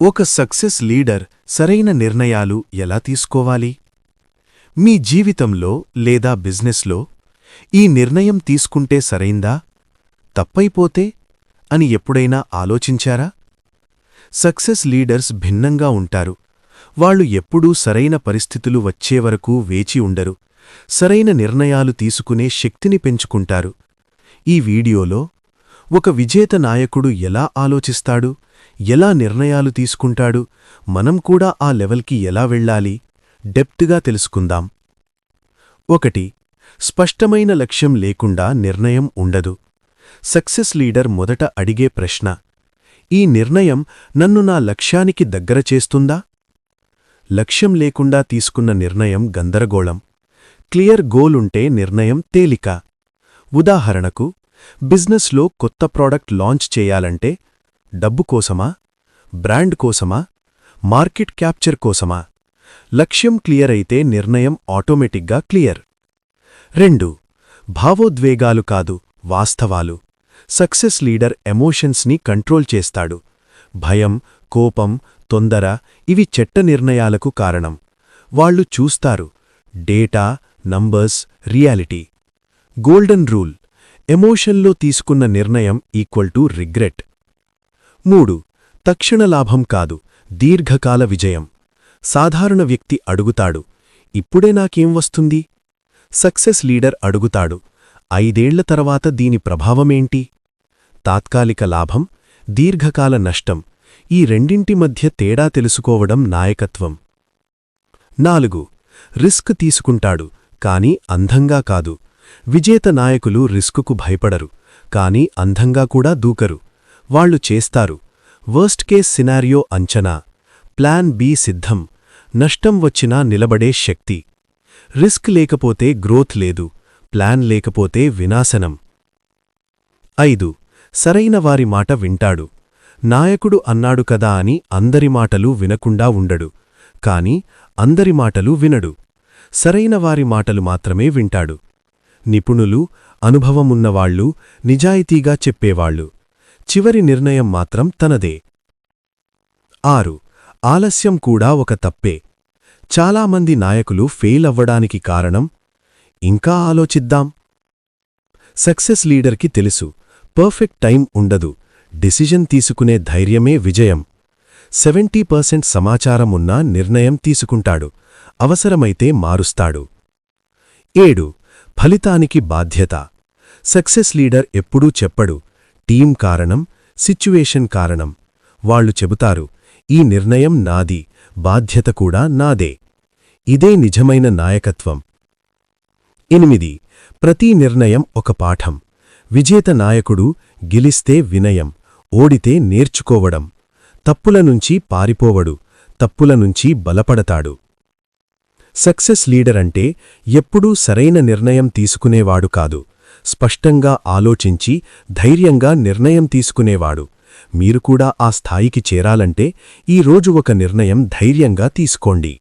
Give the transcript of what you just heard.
ఒక success leader సరైన నిర్ణయాలు ఎలా తీసుకోవాలి? మీ జీవితంలో లేదా బిజినెస్లో ఈ నిర్ణయం తీసుకుంటే సరైందా? తప్పైపోతే అని ఎప్పుడైనా ఆలోచించారా? సక్సెస్ లీడర్స్ భిన్నంగా ఉంటారు. వాళ్ళు ఎప్పుడూ సరైన పరిస్థితులు వచ్చేవరకు వేచి ఉండరు. సరైన నిర్ణయాలు తీసుకునే శక్తిని పెంచుకుంటారు. ఈ వీడియోలో ఒక విజేత నాయకుడు ఎలా ఆలోచిస్తాడు? ఎలా నిర్ణయాలు తీసుకుంటాడు? మనం కూడా ఆ లెవెల్కి ఎలా వెళ్ళాలి? డెప్త్గా తెలుసుకుందాం. ఒకటి స్పష్టమైన లక్ష్యం లేకుండా నిర్ణయం ఉండదు. సక్సెస్ లీడర్ మొదట అడిగే ప్రశ్న ఈ నిర్ణయం నన్ను నా లక్ష్యానికి దగ్గర చేస్తుందా? లక్ష్యం లేకుండా తీసుకున్న నిర్ణయం గందరగోళం. క్లియర్ గోల్ ఉంటే నిర్ణయం తేలిక. ఉదాహరణకు బిజినెస్లో కొత్త ప్రాడక్ట్ లాంచ్ చేయాలంటే డబ్బు కోసమా? బ్రాండ్ కోసమా? మార్కెట్ క్యాప్చర్ కోసమా? లక్ష్యం క్లియర్ అయితే నిర్ణయం ఆటోమేటిక్గా క్లియర్. రెండు భావోద్వేగాలు కాదు వాస్తవాలు. సక్సెస్ లీడర్ ఎమోషన్స్ని కంట్రోల్ చేస్తాడు. భయం కోపం తొందర ఇవి చెట్ట నిర్ణయాలకు కారణం. వాళ్ళు చూస్తారు data numbers reality. Golden rule ఎమోషన్లో తీసుకున్న నిర్ణయం ఈక్వల్ టు రిగ్రెట్. మూడు. తక్షణ లాభం కాదు. దీర్ఘకాల విజయం. సాధారణ వ్యక్తి అడుగుతాడు ఇప్పుడే నాకేం వస్తుంది? సక్సెస్ లీడర్ అడుగుతాడు ఐదేళ్ళ తర్వాత దీని ప్రభావమేంటి? తాత్కాలిక లాభం దీర్ఘకాల నష్టం. ఈ రెండింటి మధ్య తేడా తెలుసుకోవడం నాయకత్వం. నాలుగు. రిస్క్ తీసుకుంటాడు కాని అంధంగా కాదు. విజేత నాయకులు రిస్కుకు భయపడరు కాని అంధంగా కూడా దూకరు. వాళ్ళు చేస్తారు. వర్స్ట్ కేస్ సినారియో అంచనా. ప్లాన్ బి సిద్ధం. నష్టం వచ్చినా నిలబడే శక్తి. రిస్క్ లేకపోతే గ్రోత్ లేదు. ప్లాన్ లేకపోతే వినాశనం. ఐదు. సరైన వారి మాట వింటాడు. నాయకుడు అన్నాడు కదా అని అందరి మాటలు వినకుండా ఉండడు. కాని అందరి మాటలు వినడు. సరైన వారి మాటలు మాత్రమే వింటాడు. నిపుణులు అనుభవమున్నవాళ్ళు నిజాయితీగా చెప్పేవాళ్ళు చివరి నిర్ణయం మాత్రం తనదే. ఆరు. ఆలస్యం కూడా ఒక తప్పే. చాలామంది నాయకులు ఫెయిల్ అవ్వడానికి కారణం ఇంకా ఆలోచిద్దాం. సక్సెస్ లీడర్కి తెలుసు పర్ఫెక్ట్ టైం ఉండదు డిసిజన్ తీసుకునే ధైర్యమే విజయం. సెవెంటీ పర్సెంట్ సమాచారం ఉన్నా నిర్ణయం తీసుకుంటాడు అవసరమైతే మారుస్తాడు. ఏడు. ఫలితానికి బాధ్యత. సక్సెస్ లీడర్ ఎప్పుడూ చెప్పడు టీం కారణం సిచ్యువేషన్ కారణం. వాళ్ళు చెబుతారు ఈ నిర్ణయం నాది బాధ్యత కూడా నాదే. ఇదే నిజమైన నాయకత్వం. ఎనిమిది ప్రతి నిర్ణయం ఒక పాఠం. విజేత నాయకుడు గెలిస్తే వినయం ఓడితే నేర్చుకోవడం. తప్పుల నుంచి పారిపోవడు తప్పుల నుంచి బలపడతాడు. సక్సెస్ లీడర్ అంటే ఎప్పుడూ సరైన నిర్ణయం తీసుకునేవాడు కాదు. స్పష్టంగా ఆలోచించి ధైర్యంగా నిర్ణయం తీసుకునేవాడు. మీరు కూడా ఆ స్థాయికి చేరాలంటే ఈరోజు ఒక నిర్ణయం ధైర్యంగా తీసుకోండి.